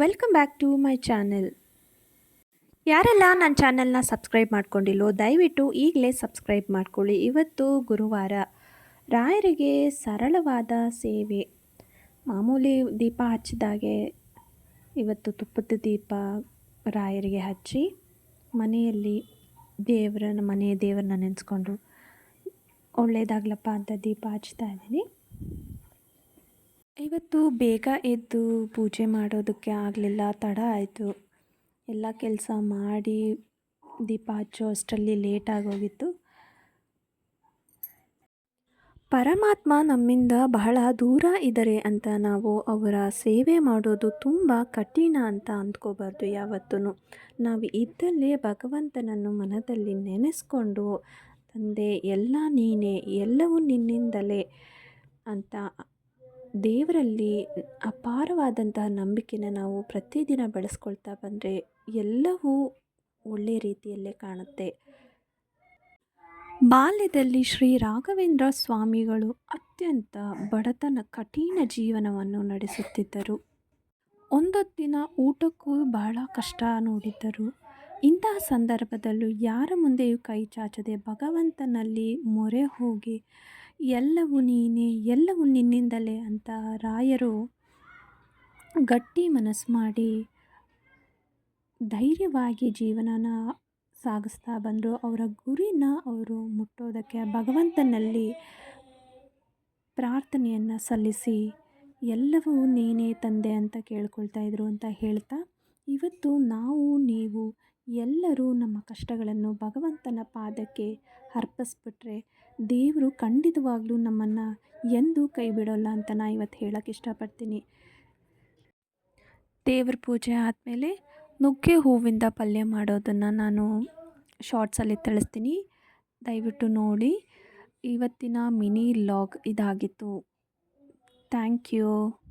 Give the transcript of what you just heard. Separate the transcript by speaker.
Speaker 1: Welcome back to my channel. ಯಾರೆಲ್ಲ ನನ್ನ ಚಾನೆಲ್ನ ಸಬ್ಸ್ಕ್ರೈಬ್ ಮಾಡ್ಕೊಂಡಿಲ್ಲೋ, ದಯವಿಟ್ಟು ಈಗಲೇ ಸಬ್ಸ್ಕ್ರೈಬ್ ಮಾಡ್ಕೊಳ್ಳಿ. ಇವತ್ತು ಗುರುವಾರ ರಾಯರಿಗೆ ಸರಳವಾದ ಸೇವೆ. ಮಾಮೂಲಿ ದೀಪ ಹಚ್ಚಿದಾಗೆ ಇವತ್ತು ತುಪ್ಪದ ದೀಪ ರಾಯರಿಗೆ ಹಚ್ಚಿ, ಮನೆಯಲ್ಲಿ ದೇವರನ್ನ, ಮನೆಯ ದೇವರನ್ನ ನೆನೆಸ್ಕೊಂಡು ಒಳ್ಳೆಯದಾಗ್ಲಪ್ಪ ಅಂತ ದೀಪ ಹಚ್ತಾ ಇದ್ದೀನಿ. ಇವತ್ತು ಬೇಗ ಎದ್ದು ಪೂಜೆ ಮಾಡೋದಕ್ಕೆ ಆಗಲಿಲ್ಲ, ತಡ ಆಯಿತು. ಎಲ್ಲ ಕೆಲಸ ಮಾಡಿ ದೀಪ ಹಚ್ಚೋ ಅಷ್ಟರಲ್ಲಿ ಲೇಟ್ ಆಗೋಗಿತ್ತು. ಪರಮಾತ್ಮ ನಮ್ಮಿಂದ ಬಹಳ ದೂರ ಇದ್ದಾರೆ ಅಂತ ನಾವು ಅವರ ಸೇವೆ ಮಾಡೋದು ತುಂಬ ಕಠಿಣ ಅಂತ ಅಂದ್ಕೋಬಾರ್ದು ಯಾವತ್ತೂ ನಾವು ಇದ್ದಲ್ಲೇ ಭಗವಂತನನ್ನು ಮನದಲ್ಲಿ ನೆನೆಸ್ಕೊಂಡು, ತಂದೆ ಎಲ್ಲ ನೀನೇ, ಎಲ್ಲವೂ ನಿನ್ನಿಂದಲೇ ಅಂತ ದೇವರಲ್ಲಿ ಅಪಾರವಾದಂತಹ ನಂಬಿಕೆನ ನಾವು ಪ್ರತಿದಿನ ಬೆಳೆಸ್ಕೊಳ್ತಾ ಬಂದರೆ ಎಲ್ಲವೂ ಒಳ್ಳೆಯ ರೀತಿಯಲ್ಲೇ ಕಾಣುತ್ತೆ. ಬಾಲ್ಯದಲ್ಲಿ ಶ್ರೀ ರಾಘವೇಂದ್ರ ಸ್ವಾಮಿಗಳು ಅತ್ಯಂತ ಬಡತನ, ಕಠಿಣ ಜೀವನವನ್ನು ನಡೆಸುತ್ತಿದ್ದರು. ಒಂದೊತ್ತಿನ ಊಟಕ್ಕೂ ಬಹಳ ಕಷ್ಟ ನೋಡಿದ್ದರು. ಇಂತಹ ಸಂದರ್ಭದಲ್ಲೂ ಯಾರ ಮುಂದೆಯೂ ಕೈ ಚಾಚದೆ ಭಗವಂತನಲ್ಲಿ ಮೊರೆ ಹೋಗಿ ಎಲ್ಲವೂ ನೀನೇ, ಎಲ್ಲವೂ ನಿನ್ನಿಂದಲೇ ಅಂತ ರಾಯರು ಗಟ್ಟಿ ಮನಸ್ಸು ಮಾಡಿ ಧೈರ್ಯವಾಗಿ ಜೀವನನ ಸಾಗಿಸ್ತಾ ಬಂದರು. ಅವರ ಗುರಿನ ಅವರು ಮುಟ್ಟೋದಕ್ಕೆ ಭಗವಂತನಲ್ಲಿ ಪ್ರಾರ್ಥನೆಯನ್ನು ಸಲ್ಲಿಸಿ, ಎಲ್ಲವೂ ನೀನೇ ತಂದೆ ಅಂತ ಕೇಳ್ಕೊಳ್ತಾ ಇದ್ರು ಅಂತ ಹೇಳ್ತಾ, ಇವತ್ತು ನಾವು, ನೀವು ಎಲ್ಲರೂ ನಮ್ಮ ಕಷ್ಟಗಳನ್ನು ಭಗವಂತನ ಪಾದಕ್ಕೆ ಅರ್ಪಿಸ್ಬಿಟ್ರೆ ದೇವರು ಖಂಡಿತವಾಗ್ಲೂ ನಮ್ಮನ್ನು ಎಂದೂ ಕೈ ಬಿಡೋಲ್ಲ ಅಂತ ನಾ ಇವತ್ತು ಹೇಳೋಕ್ಕೆ ಇಷ್ಟಪಡ್ತೀನಿ. ದೇವ್ರ ಪೂಜೆ ಆದಮೇಲೆ ನುಗ್ಗೆ ಹೂವಿಂದ ಪಲ್ಯ ಮಾಡೋದನ್ನು ನಾನು ಶಾರ್ಟ್ಸಲ್ಲಿ ತಿಳಿಸ್ತೀನಿ. ದಯವಿಟ್ಟು ನೋಡಿ. ಇವತ್ತಿನ ಮಿನಿ ಲಾಗ್ ಇದಾಗಿತ್ತು. Thank you.